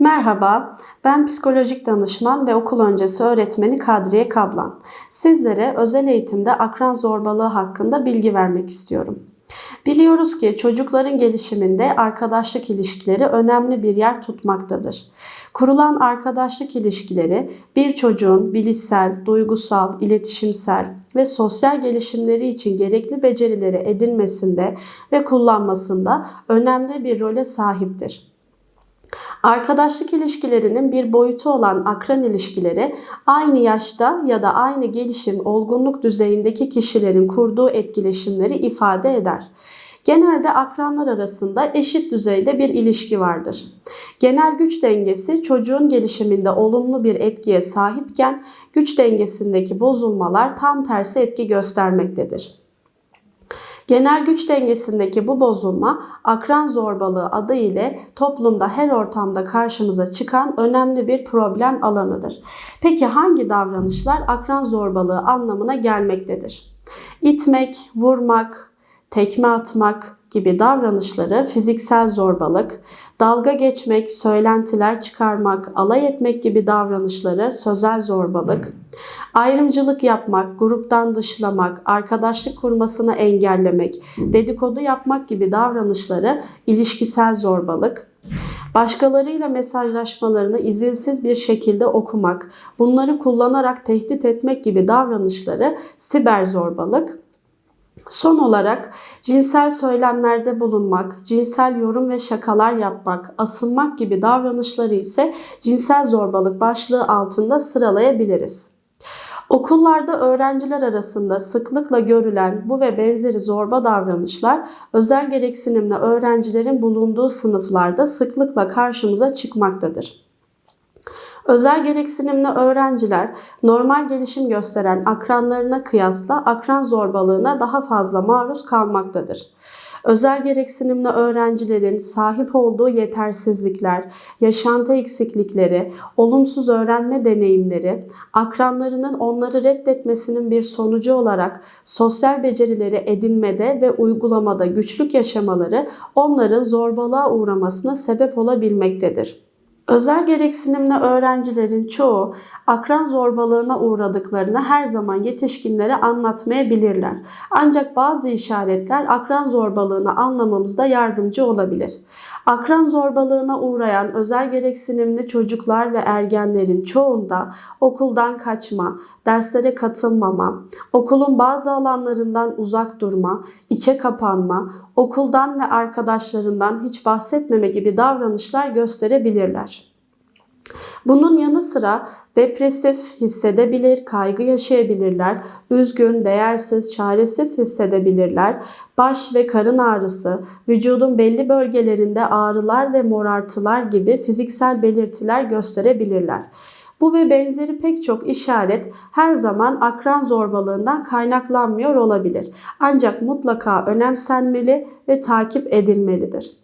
Merhaba, ben psikolojik danışman ve okul öncesi öğretmeni Kadriye Kablan. Sizlere özel eğitimde akran zorbalığı hakkında bilgi vermek istiyorum. Biliyoruz ki çocukların gelişiminde arkadaşlık ilişkileri önemli bir yer tutmaktadır. Kurulan arkadaşlık ilişkileri bir çocuğun bilişsel, duygusal, iletişimsel ve sosyal gelişimleri için gerekli becerileri edinmesinde ve kullanmasında önemli bir role sahiptir. Arkadaşlık ilişkilerinin bir boyutu olan akran ilişkileri aynı yaşta ya da aynı gelişim olgunluk düzeyindeki kişilerin kurduğu etkileşimleri ifade eder. Genelde akranlar arasında eşit düzeyde bir ilişki vardır. Genel güç dengesi çocuğun gelişiminde olumlu bir etkiye sahipken güç dengesindeki bozulmalar tam tersi etki göstermektedir. Genel güç dengesindeki bu bozulma akran zorbalığı adı ile toplumda her ortamda karşımıza çıkan önemli bir problem alanıdır. Peki hangi davranışlar akran zorbalığı anlamına gelmektedir? İtmek, vurmak, tekme atmak gibi davranışları fiziksel zorbalık, dalga geçmek, söylentiler çıkarmak, alay etmek gibi davranışları sözel zorbalık, ayrımcılık yapmak, gruptan dışlamak, arkadaşlık kurmasını engellemek, dedikodu yapmak gibi davranışları ilişkisel zorbalık, Başkalarıyla mesajlaşmalarını izinsiz bir şekilde okumak, bunları kullanarak tehdit etmek gibi davranışları siber zorbalık, Son olarak cinsel söylemlerde bulunmak, cinsel yorum ve şakalar yapmak, asılmak gibi davranışları ise cinsel zorbalık başlığı altında sıralayabiliriz. Okullarda öğrenciler arasında sıklıkla görülen bu ve benzeri zorba davranışlar özel gereksinimli öğrencilerin bulunduğu sınıflarda sıklıkla karşımıza çıkmaktadır. Özel gereksinimli öğrenciler normal gelişim gösteren akranlarına kıyasla akran zorbalığına daha fazla maruz kalmaktadır. Özel gereksinimli öğrencilerin sahip olduğu yetersizlikler, yaşantı eksiklikleri, olumsuz öğrenme deneyimleri, akranlarının onları reddetmesinin bir sonucu olarak sosyal becerileri edinmede ve uygulamada güçlük yaşamaları onların zorbalığa uğramasına sebep olabilmektedir. Özel gereksinimli öğrencilerin çoğu akran zorbalığına uğradıklarını her zaman yetişkinlere anlatmayabilirler. Ancak bazı işaretler akran zorbalığını anlamamızda yardımcı olabilir. Akran zorbalığına uğrayan özel gereksinimli çocuklar ve ergenlerin çoğunda okuldan kaçma, derslere katılmama, okulun bazı alanlarından uzak durma, içe kapanma, okuldan ve arkadaşlarından hiç bahsetmeme gibi davranışlar gösterebilirler. Bunun yanı sıra depresif hissedebilir, kaygı yaşayabilirler, üzgün, değersiz, çaresiz hissedebilirler, baş ve karın ağrısı, vücudun belli bölgelerinde ağrılar ve morartılar gibi fiziksel belirtiler gösterebilirler. Bu ve benzeri pek çok işaret her zaman akran zorbalığından kaynaklanmıyor olabilir. Ancak mutlaka önemsenmeli ve takip edilmelidir.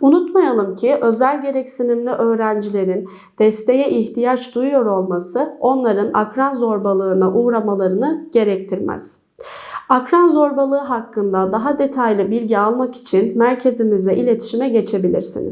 Unutmayalım ki özel gereksinimli öğrencilerin desteğe ihtiyaç duyuyor olması onların akran zorbalığına uğramalarını gerektirmez. Akran zorbalığı hakkında daha detaylı bilgi almak için merkezimizle iletişime geçebilirsiniz.